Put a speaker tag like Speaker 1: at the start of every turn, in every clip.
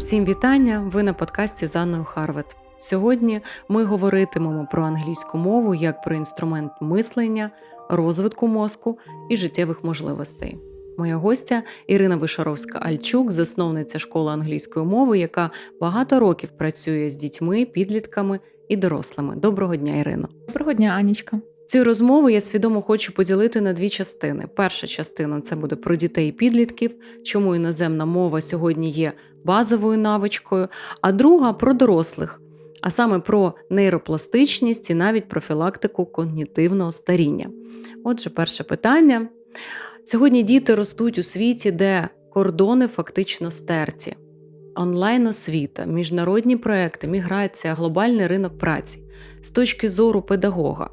Speaker 1: Всім вітання! Ви на подкасті з Анною Харвет. Сьогодні ми говоритимемо про англійську мову як про інструмент мислення, розвитку мозку і життєвих можливостей. Моя гостя Ірина Вишаровська Альчук, засновниця школи англійської мови, яка багато років працює з дітьми, підлітками і дорослими. Доброго дня, Ірино!
Speaker 2: Доброго дня, Анічка.
Speaker 1: Цю розмову я свідомо хочу поділити на дві частини. Перша частина це буде про дітей і підлітків, чому іноземна мова сьогодні є базовою навичкою, а друга про дорослих, а саме про нейропластичність і навіть профілактику когнітивного старіння. Отже, перше питання. Сьогодні діти ростуть у світі, де кордони фактично стерті. Онлайн освіта, міжнародні проекти, міграція, глобальний ринок праці з точки зору педагога.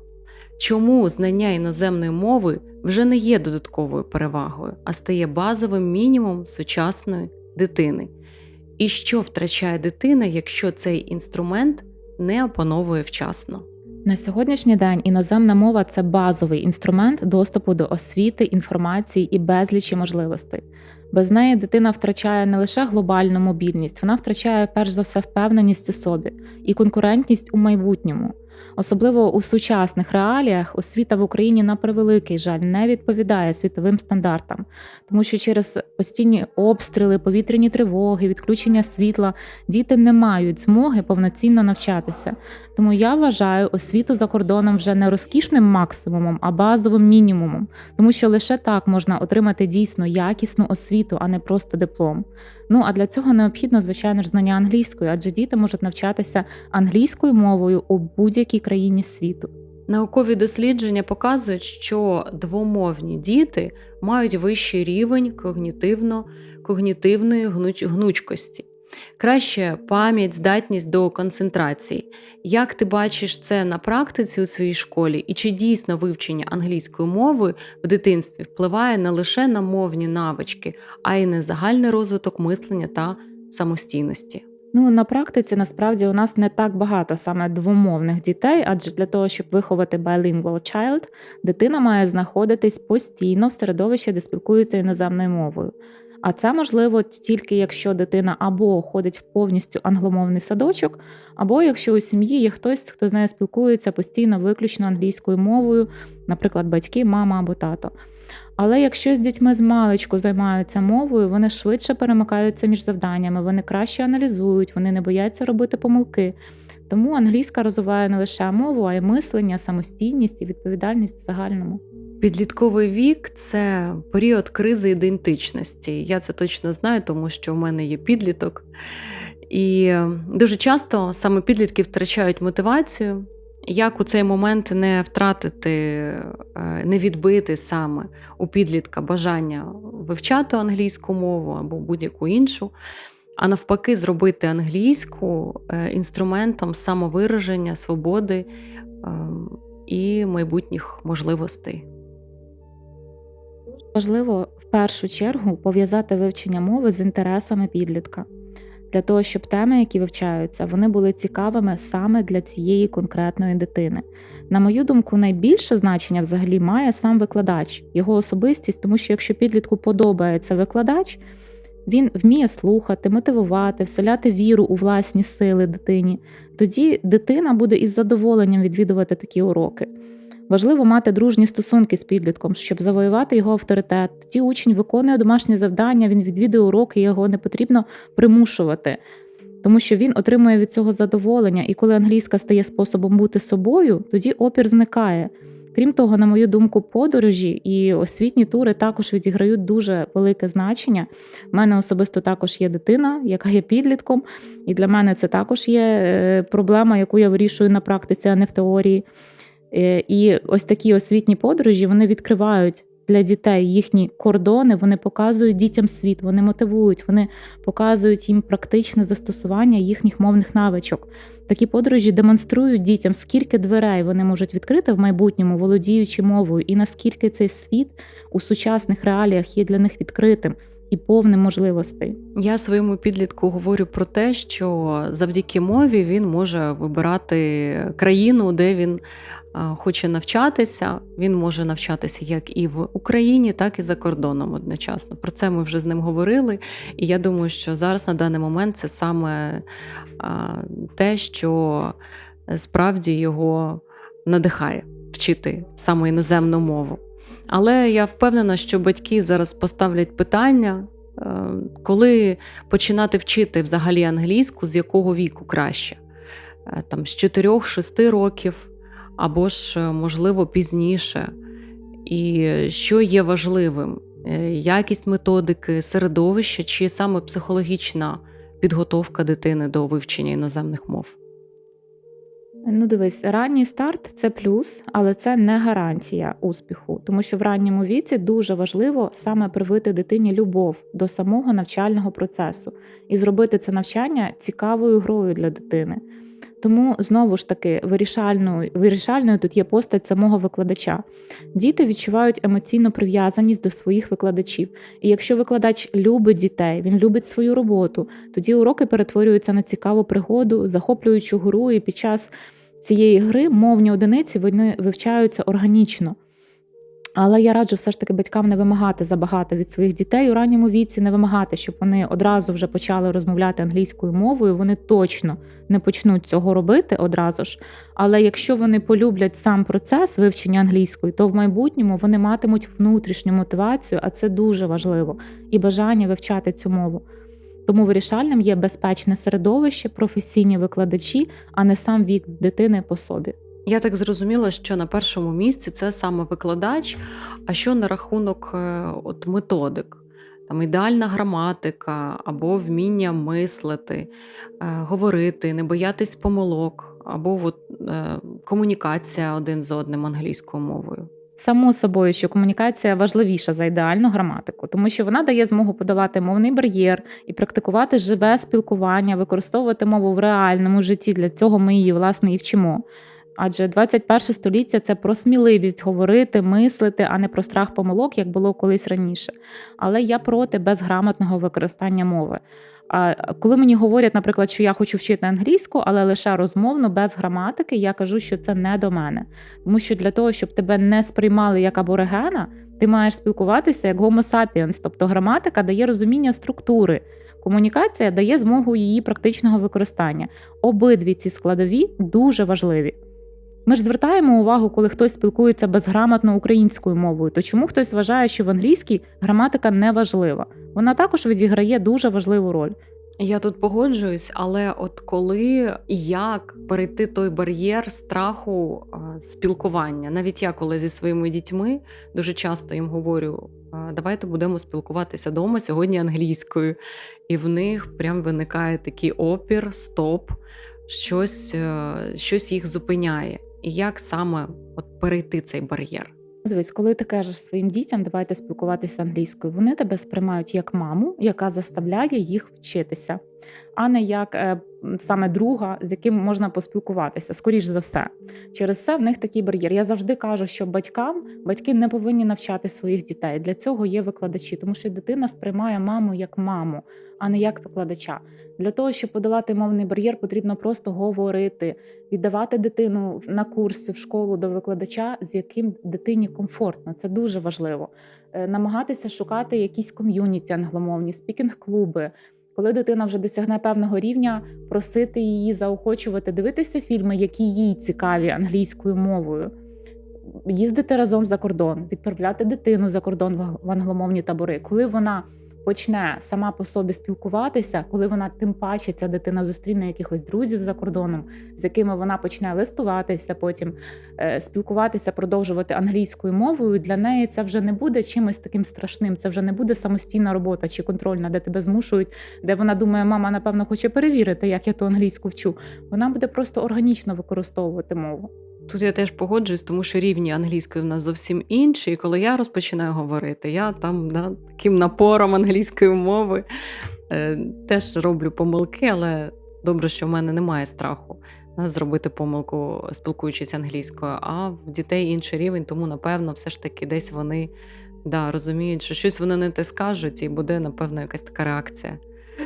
Speaker 1: Чому знання іноземної мови вже не є додатковою перевагою, а стає базовим мінімумом сучасної дитини? І що втрачає дитина, якщо цей інструмент не опановує вчасно?
Speaker 2: На сьогоднішній день іноземна мова це базовий інструмент доступу до освіти, інформації і безлічі можливостей. Без неї дитина втрачає не лише глобальну мобільність, вона втрачає перш за все впевненість у собі і конкурентність у майбутньому. Особливо у сучасних реаліях освіта в Україні на превеликий жаль не відповідає світовим стандартам, тому що через постійні обстріли, повітряні тривоги, відключення світла діти не мають змоги повноцінно навчатися. Тому я вважаю освіту за кордоном вже не розкішним максимумом, а базовим мінімумом, тому що лише так можна отримати дійсно якісну освіту, а не просто диплом. Ну а для цього необхідно, звичайно ж, знання англійської, адже діти можуть навчатися англійською мовою у будь-якій країні світу.
Speaker 1: Наукові дослідження показують, що двомовні діти мають вищий рівень когнітивно-когнітивної гнучкості, краще пам'ять, здатність до концентрації. Як ти бачиш це на практиці у своїй школі, і чи дійсно вивчення англійської мови в дитинстві впливає не лише на мовні навички, а й на загальний розвиток мислення та самостійності?
Speaker 2: Ну на практиці насправді у нас не так багато саме двомовних дітей, адже для того, щоб виховати bilingual child, дитина має знаходитись постійно в середовищі, де спілкуються іноземною мовою. А це можливо тільки якщо дитина або ходить в повністю англомовний садочок, або якщо у сім'ї є хтось, хто з нею спілкується постійно виключно англійською мовою, наприклад, батьки, мама або тато. Але якщо з дітьми з маличку займаються мовою, вони швидше перемикаються між завданнями, вони краще аналізують, вони не бояться робити помилки. Тому англійська розвиває не лише мову, а й мислення, самостійність і відповідальність в загальному.
Speaker 1: Підлітковий вік це період кризи ідентичності. Я це точно знаю, тому що в мене є підліток. І дуже часто саме підлітки втрачають мотивацію. Як у цей момент не втратити, е, не відбити саме у підлітка бажання вивчати англійську мову або будь-яку іншу, а навпаки, зробити англійську е, інструментом самовираження, свободи ем, і майбутніх можливостей?
Speaker 2: Важливо в першу чергу пов'язати вивчення мови з інтересами підлітка, для того, щоб теми, які вивчаються, вони були цікавими саме для цієї конкретної дитини. На мою думку, найбільше значення взагалі має сам викладач, його особистість, тому що якщо підлітку подобається викладач, він вміє слухати, мотивувати, вселяти віру у власні сили дитині, тоді дитина буде із задоволенням відвідувати такі уроки. Важливо мати дружні стосунки з підлітком, щоб завоювати його авторитет. Тоді учень виконує домашні завдання, він відвідує уроки, його не потрібно примушувати, тому що він отримує від цього задоволення. І коли англійська стає способом бути собою, тоді опір зникає. Крім того, на мою думку, подорожі і освітні тури також відіграють дуже велике значення. У мене особисто також є дитина, яка є підлітком, і для мене це також є е, проблема, яку я вирішую на практиці, а не в теорії. Е, і ось такі освітні подорожі вони відкривають для дітей їхні кордони, вони показують дітям світ, вони мотивують, вони показують їм практичне застосування їхніх мовних навичок. Такі подорожі демонструють дітям, скільки дверей вони можуть відкрити в майбутньому, володіючи мовою, і наскільки цей світ у сучасних реаліях є для них відкритим. І повним можливостей.
Speaker 1: Я своєму підлітку говорю про те, що завдяки мові він може вибирати країну, де він хоче навчатися. Він може навчатися як і в Україні, так і за кордоном одночасно. Про це ми вже з ним говорили. І я думаю, що зараз на даний момент це саме те, що справді його надихає вчити саме іноземну мову. Але я впевнена, що батьки зараз поставлять питання, е, коли починати вчити взагалі англійську, з якого віку краще? Е, Там з 4-6 років, або ж, е, можливо, пізніше. І що є важливим: якість методики, середовище чи саме психологічна підготовка дитини до вивчення іноземних мов?
Speaker 2: Ну, дивись, ранній старт це плюс, але це не гарантія успіху, тому що в ранньому віці дуже важливо саме привити дитині любов до самого навчального процесу і зробити це навчання цікавою грою для дитини. Тому знову ж таки вирішальною, вирішальною тут є постать самого викладача. Діти відчувають емоційну прив'язаність до своїх викладачів. І якщо викладач любить дітей, він любить свою роботу, тоді уроки перетворюються на цікаву пригоду, захоплюючу гру, і під час цієї гри мовні одиниці вони вивчаються органічно. Але я раджу все ж таки батькам не вимагати забагато від своїх дітей у ранньому віці, не вимагати, щоб вони одразу вже почали розмовляти англійською мовою. Вони точно не почнуть цього робити одразу ж. Але якщо вони полюблять сам процес вивчення англійської, то в майбутньому вони матимуть внутрішню мотивацію, а це дуже важливо, і бажання вивчати цю мову. Тому вирішальним є безпечне середовище, професійні викладачі, а не сам вік дитини по собі.
Speaker 1: Я так зрозуміла, що на першому місці це саме викладач. А що на рахунок е, от методик? Там ідеальна граматика або вміння мислити, е, говорити, не боятись помилок, або от, е, комунікація один з одним англійською мовою.
Speaker 2: Само собою, що комунікація важливіша за ідеальну граматику, тому що вона дає змогу подолати мовний бар'єр і практикувати живе спілкування, використовувати мову в реальному житті. Для цього ми її власне і вчимо. Адже 21 століття це про сміливість говорити, мислити, а не про страх помилок, як було колись раніше. Але я проти безграмотного використання мови. А коли мені говорять, наприклад, що я хочу вчити англійську, але лише розмовно, без граматики, я кажу, що це не до мене. Тому що для того, щоб тебе не сприймали як аборигена, ти маєш спілкуватися як Homo sapiens, тобто граматика дає розуміння структури. Комунікація дає змогу її практичного використання. Обидві ці складові дуже важливі. Ми ж звертаємо увагу, коли хтось спілкується безграмотно українською мовою, то чому хтось вважає, що в англійській граматика не важлива? Вона також відіграє дуже важливу роль.
Speaker 1: Я тут погоджуюсь, але от коли і як перейти той бар'єр страху е, спілкування, навіть я, коли зі своїми дітьми дуже часто їм говорю, давайте будемо спілкуватися вдома сьогодні англійською, і в них прям виникає такий опір, стоп, щось, е, щось їх зупиняє. І як саме от перейти цей бар'єр?
Speaker 2: Дивись, коли ти кажеш своїм дітям, давайте спілкуватися англійською, вони тебе сприймають як маму, яка заставляє їх вчитися, а не як е, саме друга, з яким можна поспілкуватися, скоріш за все. Через це в них такий бар'єр. Я завжди кажу, що батькам батьки не повинні навчати своїх дітей. Для цього є викладачі, тому що дитина сприймає маму як маму, а не як викладача. Для того, щоб подолати мовний бар'єр, потрібно просто говорити, віддавати дитину на курси в школу до викладача, з яким дитині комфортно. Це дуже важливо. Е, Намагатися шукати якісь ком'юніті англомовні, спікінг-клуби. Коли дитина вже досягне певного рівня, просити її заохочувати, дивитися фільми, які їй цікаві англійською мовою, їздити разом за кордон, відправляти дитину за кордон в англомовні табори. Коли вона почне сама по собі спілкуватися, коли вона тим паче ця дитина зустріне якихось друзів за кордоном, з якими вона почне листуватися, потім е, спілкуватися, продовжувати англійською мовою. Для неї це вже не буде чимось таким страшним. Це вже не буде самостійна робота чи контрольна, де тебе змушують, де вона думає, мама, напевно, хоче перевірити, як я ту англійську вчу. Вона буде просто органічно використовувати мову.
Speaker 1: Тут я теж погоджуюсь, тому що рівні англійської в нас зовсім інші. І коли я розпочинаю говорити, я там да, таким напором англійської мови е, теж роблю помилки, але добре, що в мене немає страху да, зробити помилку, спілкуючись англійською. А в дітей інший рівень, тому напевно, все ж таки десь вони да, розуміють, що щось вони не те скажуть, і буде, напевно, якась така реакція.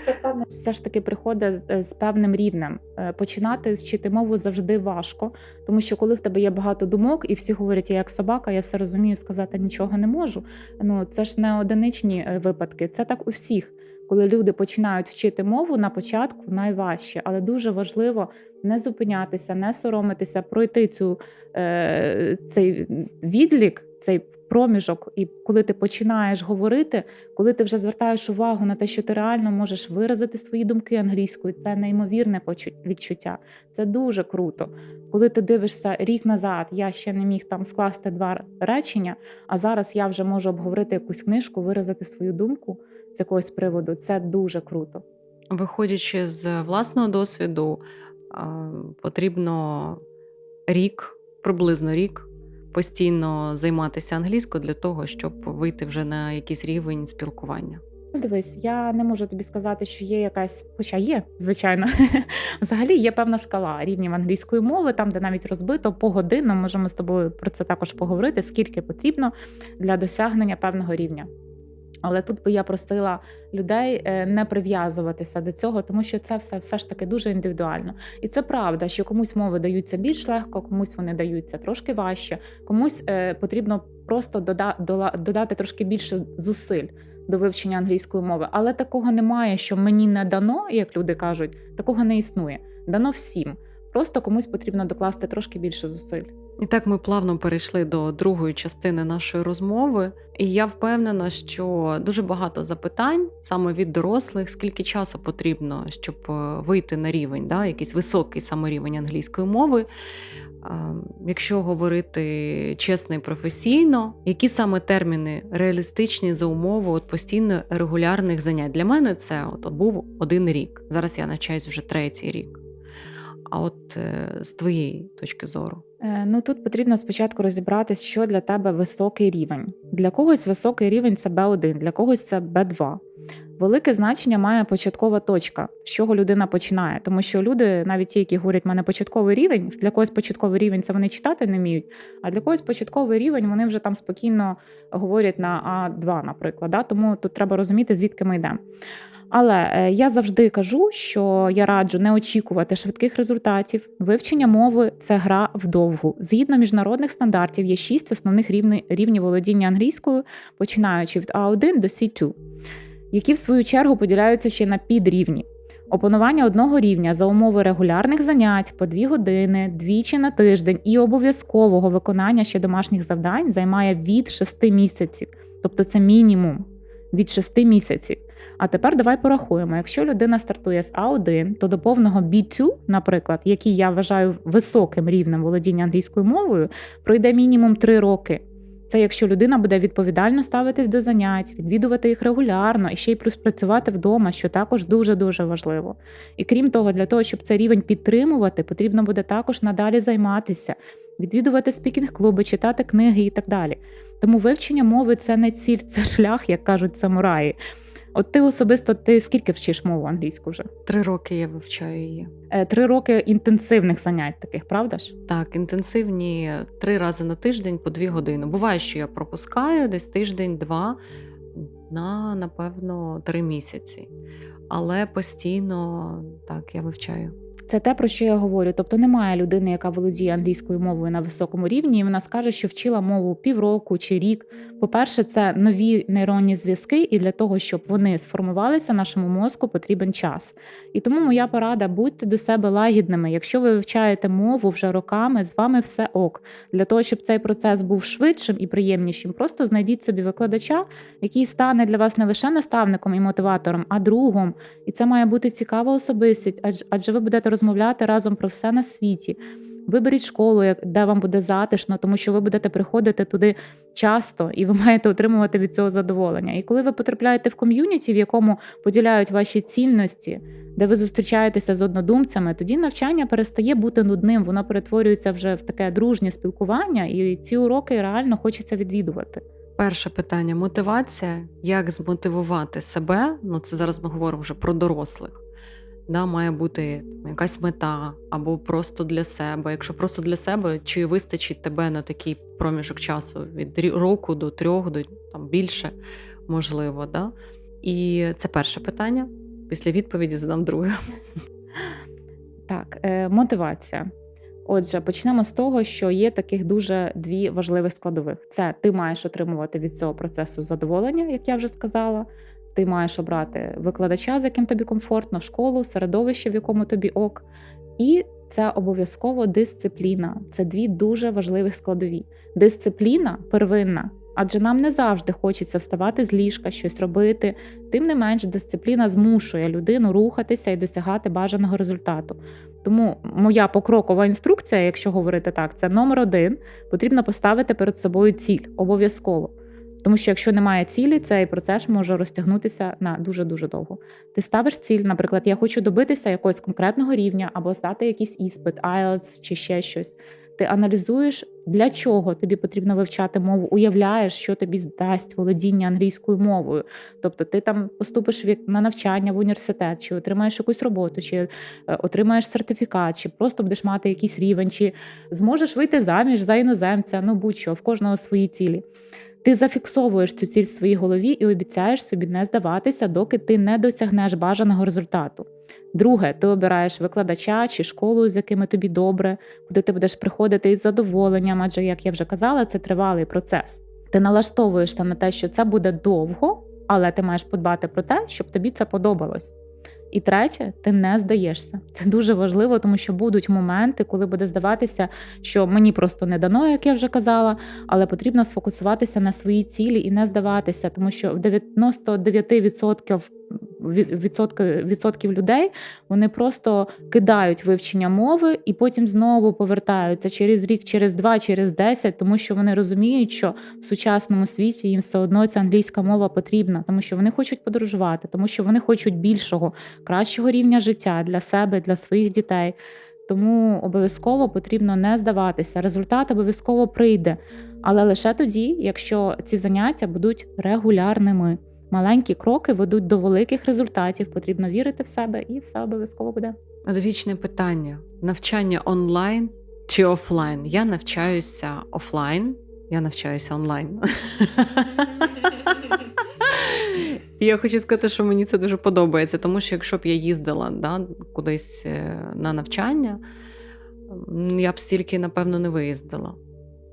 Speaker 2: Це певне все ж таки приходить з, з певним рівнем. Е, Починати вчити мову завжди важко, тому що коли в тебе є багато думок, і всі говорять, я як собака, я все розумію, сказати нічого не можу. Ну це ж не одиничні е, випадки, це так у всіх. Коли люди починають вчити мову на початку найважче, але дуже важливо не зупинятися, не соромитися, пройти цю е, цей відлік, цей проміжок, і коли ти починаєш говорити, коли ти вже звертаєш увагу на те, що ти реально можеш виразити свої думки англійською, це неймовірне відчуття. Це дуже круто. Коли ти дивишся рік назад, я ще не міг там скласти два речення, а зараз я вже можу обговорити якусь книжку, виразити свою думку з якогось приводу. Це дуже круто.
Speaker 1: Виходячи з власного досвіду, потрібно рік, приблизно рік, постійно займатися англійською для того, щоб вийти вже на якийсь рівень спілкування.
Speaker 2: Дивись, я не можу тобі сказати, що є якась, хоча є, звичайно. Взагалі є певна шкала рівнів англійської мови, там, де навіть розбито по годинам. Можемо з тобою про це також поговорити, скільки потрібно для досягнення певного рівня. Але тут би я просила людей е, не прив'язуватися до цього, тому що це все, все ж таки дуже індивідуально. І це правда, що комусь мови даються більш легко, комусь вони даються трошки важче, комусь е, потрібно просто додати трошки більше зусиль до вивчення англійської мови. Але такого немає, що мені не дано, як люди кажуть, такого не існує. Дано всім. Просто комусь потрібно докласти трошки більше зусиль.
Speaker 1: І так ми плавно перейшли до другої частини нашої розмови, і я впевнена, що дуже багато запитань саме від дорослих, скільки часу потрібно, щоб е, вийти на рівень, да, якийсь високий саме рівень англійської мови. Якщо говорити чесно і професійно, які саме терміни реалістичні за умови от постійно регулярних занять? Для мене це от був один рік. Зараз я навчаюсь вже третій рік. А от е, з твоєї точки зору.
Speaker 2: Е, Ну тут потрібно спочатку розібратись, що для тебе високий рівень. Для когось високий рівень це B1, для когось це B2. Велике значення має початкова точка, з чого людина починає. Тому що люди, навіть ті, які говорять, в мене початковий рівень, для когось початковий рівень це вони читати не вміють, а для когось початковий рівень вони вже там спокійно говорять на А2, наприклад. Да? Тому тут треба розуміти, звідки ми йдемо. Але е, я завжди кажу, що я раджу не очікувати швидких результатів. Вивчення мови це гра вдовгу. Згідно міжнародних стандартів, є шість основних рівнів, володіння англійською, починаючи від А1 до C2, які в свою чергу поділяються ще на підрівні. Опанування одного рівня за умови регулярних занять по дві години, двічі на тиждень і обов'язкового виконання ще домашніх завдань займає від 6 місяців, тобто це мінімум від 6 місяців. А тепер давай порахуємо. Якщо людина стартує з А1, то до повного B2, наприклад, який я вважаю високим рівнем володіння англійською мовою, пройде мінімум 3 роки. Це якщо людина буде відповідально ставитись до занять, відвідувати їх регулярно і ще й плюс працювати вдома, що також дуже дуже важливо. І крім того, для того, щоб цей рівень підтримувати, потрібно буде також надалі займатися, відвідувати спікінг-клуби, читати книги і так далі. Тому вивчення мови це не ціль, це шлях, як кажуть самураї. От ти особисто ти скільки вчиш мову англійську вже?
Speaker 1: Три роки я вивчаю її.
Speaker 2: Е, Три роки інтенсивних занять таких, правда ж?
Speaker 1: Так, інтенсивні три рази на тиждень по дві години. Буває, що я пропускаю десь тиждень-два на, напевно, три місяці. Але постійно так я вивчаю.
Speaker 2: Це те, про що я говорю. Тобто немає людини, яка володіє англійською мовою на високому рівні, і вона скаже, що вчила мову півроку чи рік. По-перше, це нові нейронні зв'язки, і для того, щоб вони сформувалися, нашому мозку потрібен час. І тому моя порада: будьте до себе лагідними. Якщо ви вивчаєте мову вже роками, з вами все ок. Для того, щоб цей процес був швидшим і приємнішим, просто знайдіть собі викладача, який стане для вас не лише наставником і мотиватором, а другом. І це має бути цікава особистість, адже ви будете розмовляти разом про все на світі. Виберіть школу, де вам буде затишно, тому що ви будете приходити туди часто і ви маєте отримувати від цього задоволення. І коли ви потрапляєте в ком'юніті, в якому поділяють ваші цінності, де ви зустрічаєтеся з однодумцями, тоді навчання перестає бути нудним, воно перетворюється вже в таке дружнє спілкування, і ці уроки реально хочеться відвідувати.
Speaker 1: Перше питання мотивація. Як змотивувати себе? Ну, це зараз ми говоримо вже про дорослих. Да, має бути якась мета або просто для себе. Якщо просто для себе, чи вистачить тебе на такий проміжок часу від року до трьох, до там більше, можливо, да? І це перше питання. Після відповіді задам друге.
Speaker 2: Так, е, мотивація. Отже, почнемо з того, що є таких дуже дві важливих складових: це ти маєш отримувати від цього процесу задоволення, як я вже сказала. Ти маєш обрати викладача, з яким тобі комфортно, школу, середовище, в якому тобі ок. І це обов'язково дисципліна. Це дві дуже важливих складові. Дисципліна первинна, адже нам не завжди хочеться вставати з ліжка, щось робити. Тим не менш, дисципліна змушує людину рухатися і досягати бажаного результату. Тому моя покрокова інструкція, якщо говорити так, це номер один. Потрібно поставити перед собою ціль обов'язково. Тому що якщо немає цілі, цей процес може розтягнутися на дуже дуже довго. Ти ставиш ціль, наприклад, я хочу добитися якогось конкретного рівня або здати якийсь іспит, IELTS чи ще щось. Ти аналізуєш, для чого тобі потрібно вивчати мову, уявляєш, що тобі здасть володіння англійською мовою. Тобто ти там поступиш на навчання в університет, чи отримаєш якусь роботу, чи е, отримаєш сертифікат, чи просто будеш мати якийсь рівень, чи зможеш вийти заміж за іноземця, ну будь-що, в кожного свої цілі. Ти зафіксовуєш цю ціль в своїй голові і обіцяєш собі не здаватися, доки ти не досягнеш бажаного результату. Друге, ти обираєш викладача чи школу, з якими тобі добре, куди ти будеш приходити із задоволенням, адже, як я вже казала, це тривалий процес. Ти налаштовуєшся на те, що це буде довго, але ти маєш подбати про те, щоб тобі це подобалось. І третє, ти не здаєшся. Це дуже важливо, тому що будуть моменти, коли буде здаватися, що мені просто не дано, як я вже казала, але потрібно сфокусуватися на своїй цілі і не здаватися, тому що в 99% від- відсотки- відсотків людей вони просто кидають вивчення мови і потім знову повертаються через рік, через два, через десять, тому що вони розуміють, що в сучасному світі їм все одно ця англійська мова потрібна, тому що вони хочуть подорожувати, тому що вони хочуть більшого, кращого рівня життя для себе, для своїх дітей. Тому обов'язково потрібно не здаватися. Результат обов'язково прийде, але лише тоді, якщо ці заняття будуть регулярними. Маленькі кроки ведуть до великих результатів. Потрібно вірити в себе, і все обов'язково буде.
Speaker 1: Одвічне питання: навчання онлайн чи офлайн? Я навчаюся офлайн, я навчаюся онлайн. Я хочу сказати, що мені це дуже подобається, тому що якщо б я їздила да, кудись е, на навчання, я б стільки, напевно, не виїздила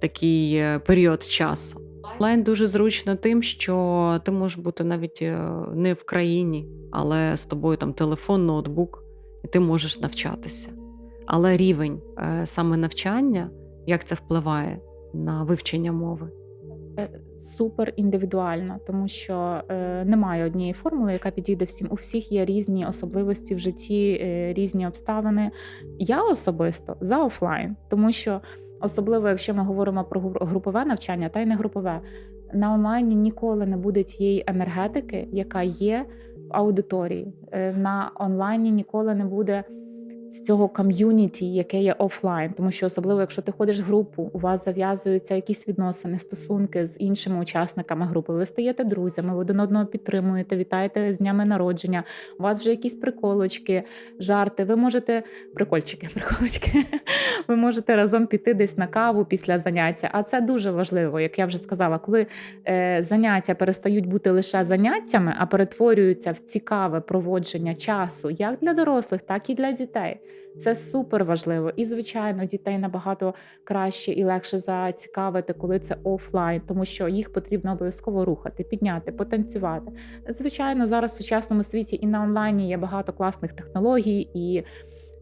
Speaker 1: такий е, період часу. Онлайн дуже зручно тим, що ти можеш бути навіть е, не в країні, але з тобою там телефон, ноутбук, і ти можеш навчатися. Але рівень е, саме навчання, як це впливає на вивчення мови?
Speaker 2: Це супер індивідуально, тому що е, немає однієї формули, яка підійде всім. У всіх є різні особливості в житті, е, різні обставини. Я особисто за офлайн, тому що особливо, якщо ми говоримо про гру- групове навчання, та й не групове, на онлайні ніколи не буде тієї енергетики, яка є в аудиторії. Е, На онлайні ніколи не буде з цього ком'юніті, яке є офлайн, тому що особливо, якщо ти ходиш в групу, у вас зав'язуються якісь відносини, стосунки з іншими учасниками групи. Ви стаєте друзями, ви один одного підтримуєте, вітаєте з днями народження. У вас вже якісь приколочки, жарти. Ви можете прикольчики, приколочки. Ви можете разом піти десь на каву після заняття. А це дуже важливо, як я вже сказала, коли е, заняття перестають бути лише заняттями, а перетворюються в цікаве проводження часу як для дорослих, так і для дітей. Це супер важливо. І, звичайно, дітей набагато краще і легше зацікавити, коли це офлайн, тому що їх потрібно обов'язково рухати, підняти, потанцювати. Звичайно, зараз в сучасному світі і на онлайні є багато класних технологій і.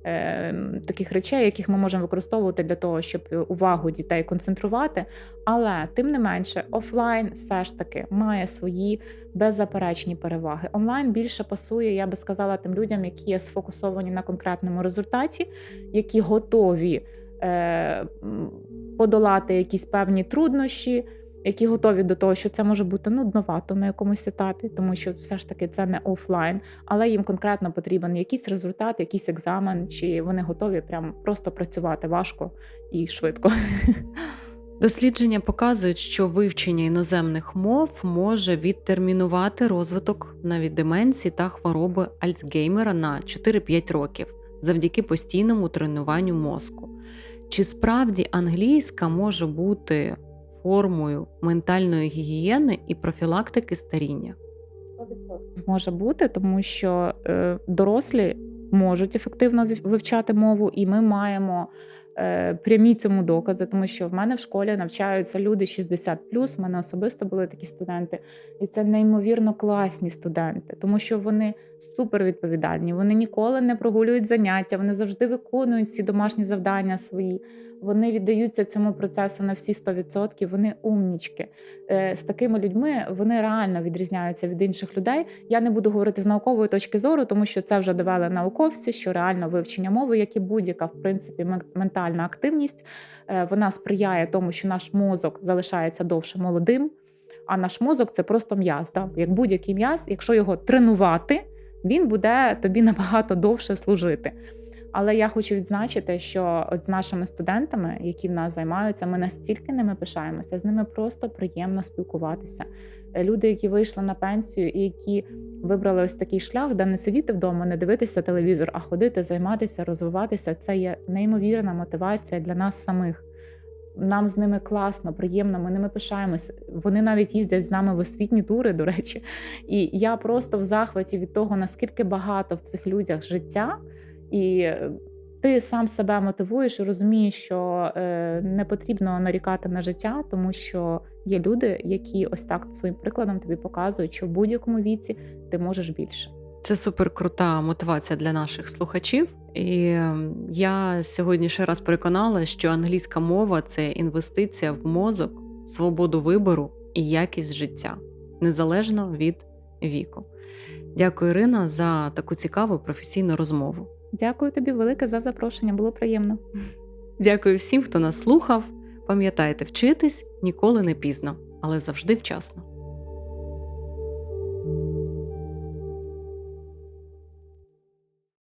Speaker 2: Е, Таких речей, яких ми можемо використовувати для того, щоб увагу дітей концентрувати. Але тим не менше, офлайн все ж таки має свої беззаперечні переваги. Онлайн більше пасує, я би сказала, тим людям, які є сфокусовані на конкретному результаті, які готові е, подолати якісь певні труднощі, які готові до того, що це може бути нудновато на якомусь етапі, тому що все ж таки це не офлайн, але їм конкретно потрібен якийсь результат, якийсь екзамен, чи вони готові прям просто працювати важко і швидко.
Speaker 1: Дослідження показують, що вивчення іноземних мов може відтермінувати розвиток навіть деменції та хвороби Альцгеймера на 4-5 років завдяки постійному тренуванню мозку. Чи справді англійська може бути формою ментальної гігієни і профілактики старіння?
Speaker 2: 100% може бути, тому що е, дорослі можуть ефективно вив- вивчати мову, і ми маємо прямі цьому докази, тому що в мене в школі навчаються люди 60 в мене особисто були такі студенти, і це неймовірно класні студенти, тому що вони супервідповідальні, вони ніколи не прогулюють заняття, вони завжди виконують всі домашні завдання свої. Вони віддаються цьому процесу на всі 100%, вони умнічки. Е, З такими людьми вони реально відрізняються від інших людей. Я не буду говорити з наукової точки зору, тому що це вже довели науковці, що реально вивчення мови, як і будь-яка в принципі мен- ментальна активність, е, вона сприяє тому, що наш мозок залишається довше молодим. А наш мозок це просто м'яз. Да? Як будь-який м'яз, якщо його тренувати, він буде тобі набагато довше служити. Але я хочу відзначити, що от з нашими студентами, які в нас займаються, ми настільки ними пишаємося, з ними просто приємно спілкуватися. Е, Люди, які вийшли на пенсію і які вибрали ось такий шлях, де не сидіти вдома, не дивитися телевізор, а ходити, займатися, розвиватися. Це є неймовірна мотивація для нас самих. Нам з ними класно, приємно, ми ними пишаємось. Вони навіть їздять з нами в освітні тури, до речі. І я просто в захваті від того, наскільки багато в цих людях життя, і е, ти сам себе мотивуєш і розумієш, що е, не потрібно нарікати на життя, тому що є люди, які ось так своїм прикладом тобі показують, що в будь-якому віці ти можеш більше.
Speaker 1: Це супер крута мотивація для наших слухачів. І ем, я сьогодні ще раз переконала, що англійська мова це інвестиція в мозок, свободу вибору і якість життя, незалежно від віку. Дякую, Ірина, за таку цікаву професійну розмову.
Speaker 2: Дякую тобі велике за запрошення. Було приємно.
Speaker 1: Дякую всім, хто нас слухав. Пам'ятайте, вчитись ніколи не пізно, але завжди вчасно.